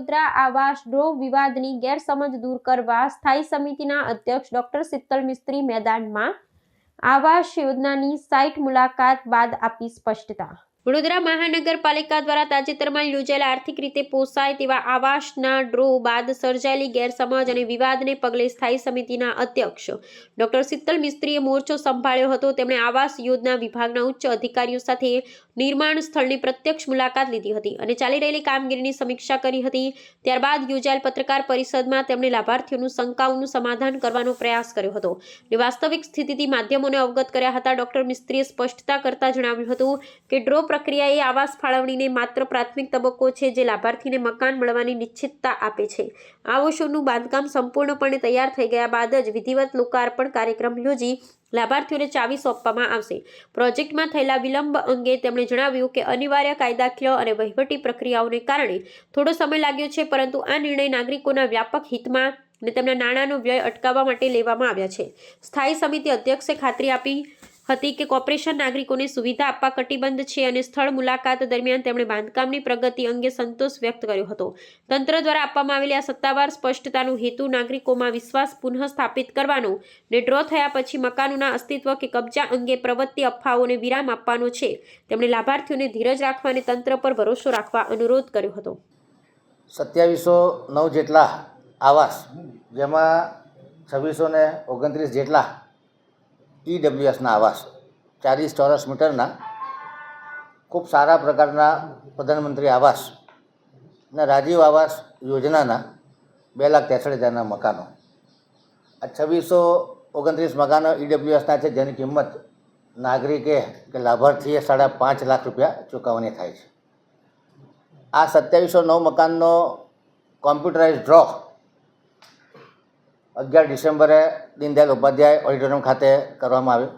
વડોદરા આવાસ ડ્રો વિવાદની ગેરસમજ દૂર કરવા સ્થાયી સમિતિના અધ્યક્ષ ડોક્ટર શીતલ મિસ્ત્રી મેદાનમાં આવાસ યોજનાની સાઇટ મુલાકાત બાદ આપી સ્પષ્ટતા. વડોદરા મહાનગરપાલિકા દ્વારા તાજેતરમાં યોજાયેલા આર્થિક રીતે પોસાય તેવા આવાસના ડ્રો બાદ સર્જાયેલી ગેરસમજ અને વિવાદને પગલે સ્થાયી સમિતિના અધ્યક્ષ ડોક્ટર શીતલ મિસ્ત્રીએ મોરચો સંભાળ્યો હતો. તેમણે આવાસ યોજના વિભાગના ઉચ્ચ અધિકારીઓ સાથે નિર્માણ સ્થળની પ્રત્યક્ષ મુલાકાત લીધી હતી અને ચાલી રહેલી કામગીરીની સમીક્ષા કરી હતી. ત્યારબાદ યોજાયેલ પત્રકાર પરિષદમાં તેમણે લાભાર્થીઓનું શંકાઓનું સમાધાન કરવાનો પ્રયાસ કર્યો હતો અને વાસ્તવિક સ્થિતિથી માધ્યમોને અવગત કર્યા હતા. ડોક્ટર મિસ્ત્રીએ સ્પષ્ટતા કરતા જણાવ્યું હતું કે ડ્રો પ્રક્રિયા એ આવાસ ફાળવણીને માત્ર પ્રાથમિક તબક્કો છે જે લાભાર્થીને મકાન મળવાની નિશ્ચિતતા આપે છે. આવાસોનું બાંધકામ સંપૂર્ણપણે તૈયાર થઈ ગયા બાદ જ વિધિવત લોકાર્પણ કાર્યક્રમ યોજી લાભાર્થીઓને ચાવી સોંપવામાં આવશે. પ્રોજેક્ટમાં થયેલા વિલંબ અંગે તેમણે જણાવ્યું કે અનિવાર્ય કાયદાકીય અને વહીવટી પ્રક્રિયાઓને કારણે થોડો સમય લાગ્યો છે, પરંતુ આ નિર્ણય નાગરિકોના વ્યાપક હિતમાં અને તેમના નાણાંનો વ્યય અટકાવવા માટે લેવામાં આવ્યા છે. સ્થાયી સમિતિ અધ્યક્ષે ખાતરી આપી હતી કે કોર્પોરેશન નાગરિકોને સુવિધા આપવા કટિબદ્ધ છે અને સ્થળ મુલાકાત દરમિયાન તેમણે બાંધકામની પ્રગતિ અંગે સંતોષ વ્યક્ત કર્યો હતો. તંત્ર દ્વારા આપવામાં આવેલી આ સત્તાવાર સ્પષ્ટતાનો હેતુ નાગરિકોમાં વિશ્વાસ પુનઃ સ્થાપિત કરવાનો ને ડ્રો થયા પછી મકાનોના અસ્તિત્વ કે કબજા અંગે પ્રવૃત્તિ અફવાઓને વિરામ આપવાનો છે. તેમણે લાભાર્થીઓને ધીરજ રાખવા અને તંત્ર પર ભરોસો રાખવા અનુરોધ કર્યો હતો. સત્યાવીસો નવ જેટલા આવાસ, જેમાં છવ્વીસો ઓગણત્રીસ જેટલા ઈડબ્લ્યુએસના આવાસ, ચાલીસ ચોરસ મીટરના ખૂબ સારા પ્રકારના પ્રધાનમંત્રી આવાસ અને રાજીવ આવાસ યોજનાના બે લાખ ત્રેસઠ હજારના મકાનો. આ છવ્વીસો ઓગણત્રીસ મકાનો ઈડબ્લ્યુએસના છે, જેની કિંમત નાગરિકે કે લાભાર્થીએ સાડા પાંચ લાખ રૂપિયા ચૂકવવાની થાય છે. આ સત્યાવીસો નવ મકાનનો કોમ્પ્યુટરાઇઝ ડ્રો અગિયાર ડિસેમ્બરે દીનદયાલ ઉપાધ્યાય ઓડિટોરિયમ ખાતે કરવામાં આવ્યું.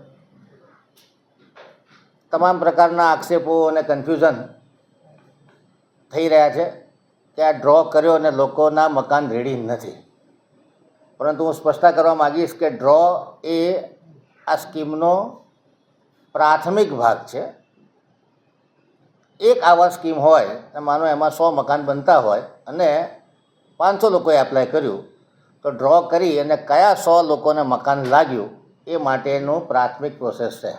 તમામ પ્રકારના આક્ષેપો અને કન્ફ્યુઝન થઈ રહ્યા છે કે આ ડ્રો કર્યો અને લોકોના મકાન રેડી નથી. પરંતુ હું સ્પષ્ટતા કરવા માગીશ કે ડ્રો એ આ સ્કીમનો પ્રાથમિક ભાગ છે. એક આવા સ્કીમ હોય માનો એમાં સો મકાન બનતા હોય અને પાંચસો લોકોએ એપ્લાય કર્યું તો ડ્રો કરી અને કયા સો લોકોને મકાન લાગ્યું એ માટેનું પ્રાથમિક પ્રોસેસ છે.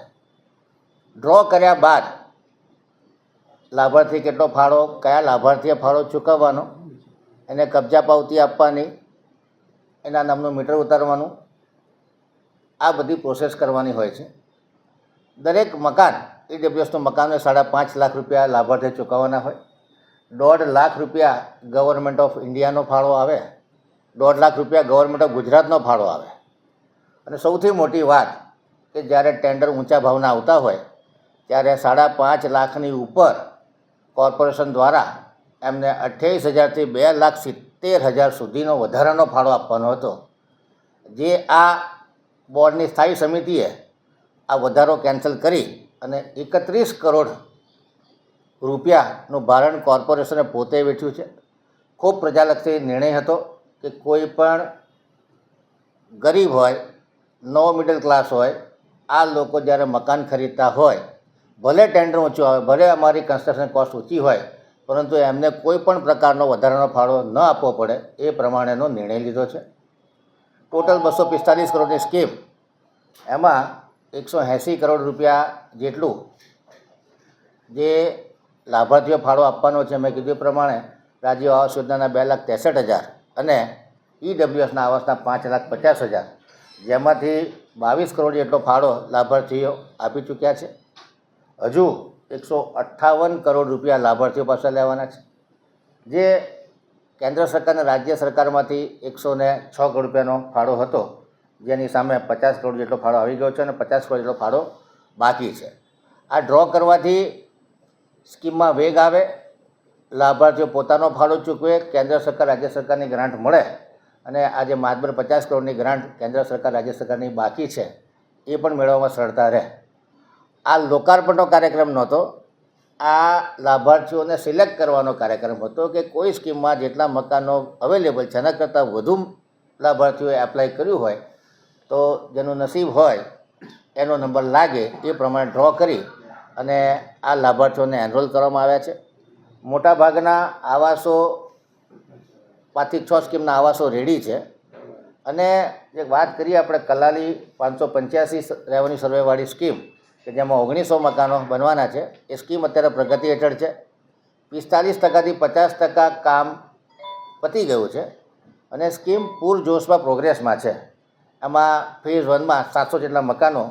ડ્રો કર્યા બાદ લાભાર્થી કેટલો ફાળો, કયા લાભાર્થીએ ફાળો ચૂકવવાનો, એને કબજા પાવતી આપવાની, એના નામનું મીટર ઉતારવાનું, આ બધી પ્રોસેસ કરવાની હોય છે. દરેક મકાન ઈડબ્લ્યુએસનું મકાન સાડા પાંચ લાખ રૂપિયા લાભાર્થીએ ચૂકવવાના હોય. દોઢ લાખ રૂપિયા ગવર્મેન્ટ ઓફ ઇન્ડિયાનો ફાળો આવે. દોઢ લાખ રૂપિયા ગવર્મેન્ટ ઓફ ગુજરાતનો ફાળો આવે. અને સૌથી મોટી વાત કે જ્યારે ટેન્ડર ઊંચા ભાવના આવતા હોય, ત્યારે સાડા પાંચ લાખની ઉપર કોર્પોરેશન દ્વારા એમને અઠ્યાવીસ હજારથી બે લાખ સિત્તેર હજાર સુધીનો વધારાનો ફાળો આપવાનો હતો. જે આ બોર્ડની સ્થાયી સમિતિએ આ વધારો કેન્સલ કરી અને એકત્રીસ કરોડ રૂપિયાનું ભારણ કોર્પોરેશને પોતે વેઠ્યું છે. ખૂબ પ્રજાલક્ષી નિર્ણય હતો. કે કોઈ પણ ગરીબ હોય, નો મિડલ ક્લાસ હોય, આ લોકો જ્યારે મકાન ખરીદતા હોય, ભલે ટેન્ડર ઊંચું આવે, ભલે અમારી કન્સ્ટ્રક્શન કોસ્ટ ઊંચી હોય, પરંતુ એમને કોઈ પણ પ્રકારનો વધારાનો ફાળો ન આપવો પડે, એ પ્રમાણેનો નિર્ણય લીધો છે. ટોટલ બસો પિસ્તાલીસ કરોડની સ્કીમ એમાં એકસો એંસી કરોડ રૂપિયા જેટલું જે લાભાર્થીઓ ફાળો આપવાનો છે, મેં કીધું પ્રમાણે રાજ્ય આવાસ યોજનાના બે લાખ ત્રેસઠ હજાર. અને ઈડબ્લ્યુએસના આવાસના પાંચ લાખ પચાસ હજાર, જેમાંથી બાવીસ કરોડ જેટલો ફાળો લાભાર્થીઓ આપી ચૂક્યા છે. હજુ એકસો અઠ્ઠાવન કરોડ રૂપિયા લાભાર્થીઓ પાસે લેવાના છે. જે કેન્દ્ર સરકાર અને રાજ્ય સરકારમાંથી એકસો ને છ કરોડ રૂપિયાનો ફાળો હતો, જેની સામે પચાસ કરોડ જેટલો ફાળો આવી ગયો છે અને પચાસ કરોડ જેટલો ફાળો બાકી છે. આ ડ્રો કરવાથી સ્કીમમાં વેગ આવે લાભાર્થીઓ પોતાનો ફાળો ચૂકવે, કેન્દ્ર સરકાર, રાજ્ય સરકારની ગ્રાન્ટ મળે અને આજે માતબર પચાસ કરોડની ગ્રાન્ટ કેન્દ્ર સરકાર, રાજ્ય સરકારની બાકી છે, એ પણ મેળવવામાં સરળતા રહે. આ લોકાર્પણનો કાર્યક્રમ નહોતો. આ લાભાર્થીઓને સિલેક્ટ કરવાનો કાર્યક્રમ હતો કે કોઈ સ્કીમમાં જેટલા મકાનો અવેલેબલ છે, એના કરતાં વધુ લાભાર્થીઓએ એપ્લાય કર્યું હોય તો જેનું નસીબ હોય, એનો નંબર લાગે એ પ્રમાણે ડ્રો કરી અને આ લાભાર્થીઓને એનરોલ કરવામાં આવ્યા છે. મોટાભાગના આવાસો પાંચથી છ સ્કીમના આવાસો રેડી છે. અને એક વાત કરીએ આપણે કલાલી પાંચસો પંચ્યાસી રેવન્યુ સર્વેવાળી સ્કીમ, કે જેમાં ઓગણીસો મકાનો બનવાના છે. એ સ્કીમ અત્યારે પ્રગતિ હેઠળ છે. પિસ્તાલીસ ટકાથી પચાસ ટકા કામ પતી ગયું છે અને સ્કીમ પૂર જોશમાં પ્રોગ્રેસમાં છે. આમાં ફેઝ વનમાં સાતસો જેટલા મકાનો